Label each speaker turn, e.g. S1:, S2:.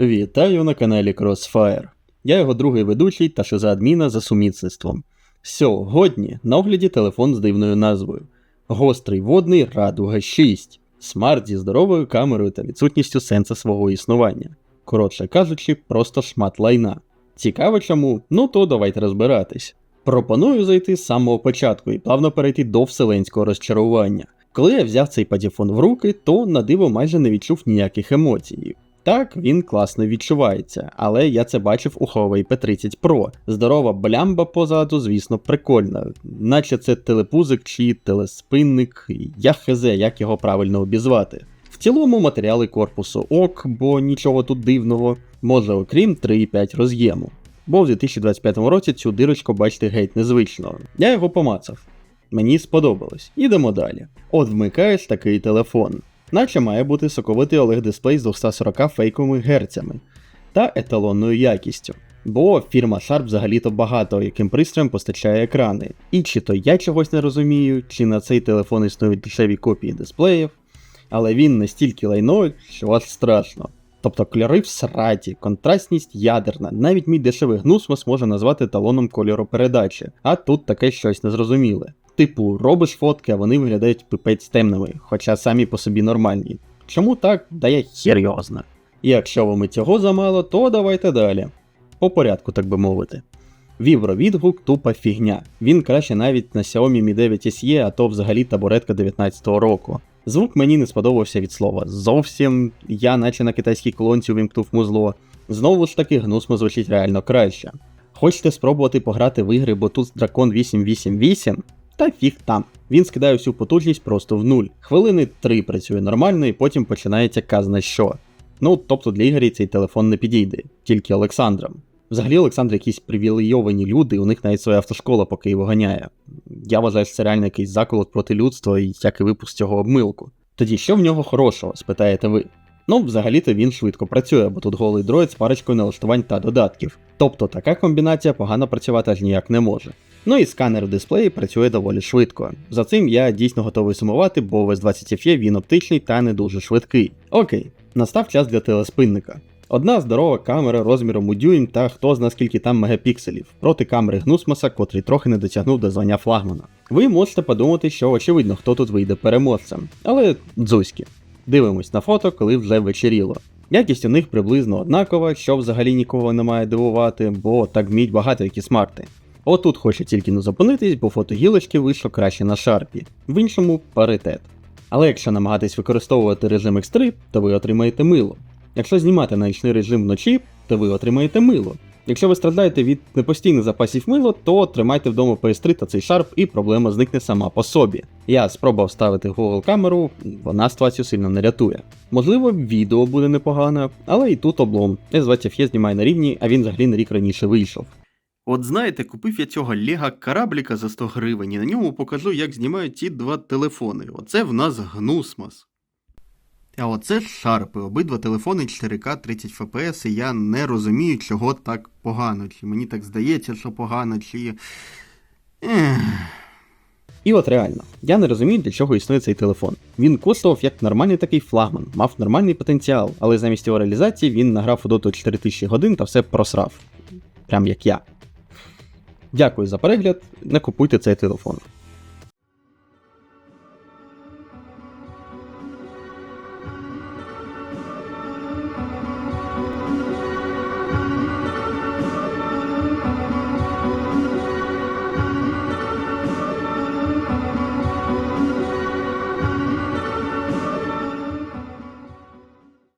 S1: Вітаю на каналі Crossfire. Я його другий ведучий та шизоадміна за сумісництвом. Сьогодні на огляді телефон з дивною назвою Гострий водний Радуга 6. Смарт зі здоровою камерою та відсутністю сенса свого існування. Коротше кажучи, просто шмат лайна. Цікаво чому? Ну то давайте розбиратись. Пропоную зайти з самого початку і плавно перейти до вселенського розчарування. Коли я взяв цей патефон в руки, то на диво майже не відчув ніяких емоцій. Так, він класно відчувається, але я це бачив у Huawei P30 Pro. Здорова блямба позаду, звісно, прикольна, наче це телепузик чи телеспинник, я хз, як його правильно обізвати. В цілому матеріали корпусу ок, бо нічого тут дивного, може окрім 3,5 роз'єму. Бо в 2025 році цю дирочку бачити геть незвично. Я його помацав. Мені сподобалось. Ідемо далі. От вмикаєш такий телефон. Наче має бути соковитий OLED дисплей з 240 фейковими герцями та еталонною якістю. Бо фірма Sharp взагалі-то багато яким пристроєм постачає екрани. І чи то я чогось не розумію, чи на цей телефон існують дешеві копії дисплеїв, але він настільки лайно, що аж страшно. Тобто кольори в сраті, контрастність ядерна, навіть мій дешевий гнусмос може назвати талоном кольору передачі, а тут таке щось незрозуміле. Типу, робиш фотки, а вони виглядають пипець темними, хоча самі по собі нормальні. Чому так? Да я зна. І якщо вам і цього замало, то давайте далі. По порядку, так би мовити. Вібровідгук тупа фігня. Він краще навіть на Xiaomi Mi 9 SE, а то взагалі табуретка 19-го року. Звук мені не сподобався від слова. Зовсім я, наче на китайській колонці увімкнув музло. Знову ж таки, гнусмо звучить реально краще. Хочете спробувати пограти в ігри, бо тут дракон 888? Та фіг там. Він скидає всю потужність просто в нуль. Хвилини 3 працює нормально і потім починається казна що. Ну, тобто для Ігорі цей телефон не підійде, тільки Олександрам. Взагалі, Олександр якісь привілейовані люди, у них навіть своя автошкола по Києву ганяє. Я вважаю, що це реально якийсь заколот проти людства і як і випуск цього обмилку. Тоді що в нього хорошого, спитаєте ви? Ну, взагалі-то він швидко працює, бо тут голий дроїд з парочкою налаштувань та додатків. Тобто така комбінація погано працювати аж ніяк не може. Ну і сканер в дисплеї працює доволі швидко. За цим я дійсно готовий сумувати, бо в S20 FE він оптичний та не дуже швидкий. Окей, настав час для телеспинника. Одна здорова камера розміром у дюйм та хто зна скільки там мегапікселів, проти камери Гнусмоса, котрий трохи не дотягнув до звання флагмана. Ви можете подумати, що очевидно, хто тут вийде переможцем, але дзузьки. Дивимось на фото, коли вже вечеріло. Якість у них приблизно однакова, що взагалі нікого не має дивувати, бо так вміють багато які смарти. Отут хоче тільки не зупинитись, бо фото гілочки вийшло краще на шарпі, в іншому паритет. Але якщо намагатись використовувати режим X3, то ви отримаєте мило. Якщо знімати на нічний режим вночі, то ви отримаєте мило. Якщо ви страдаєте від непостійних запасів мило, то тримайте вдома PS3 та цей шарп, і проблема зникне сама по собі. Я спробував ставити Google камеру, вона ситуацію сильно не рятує. Можливо, відео буде непогане, але і тут облом. S20 FE знімає на рівні, а він взагалі на рік раніше вийшов. От знаєте, купив я цього Лего корабліка за 100 гривень, і на ньому покажу, як знімають ці два телефони. Оце в нас гнусмос. А оце шарпи, обидва телефони 4К 30 FPS, і я не розумію, чого так погано. Чи мені так здається, що погано, чи. Ех. І от реально, я не розумію, для чого існує цей телефон. Він коштував як нормальний такий флагман, мав нормальний потенціал, але замість його реалізації він награв у доту 4000 годин та все просрав. Прям як я. Дякую за перегляд, не купуйте цей телефон.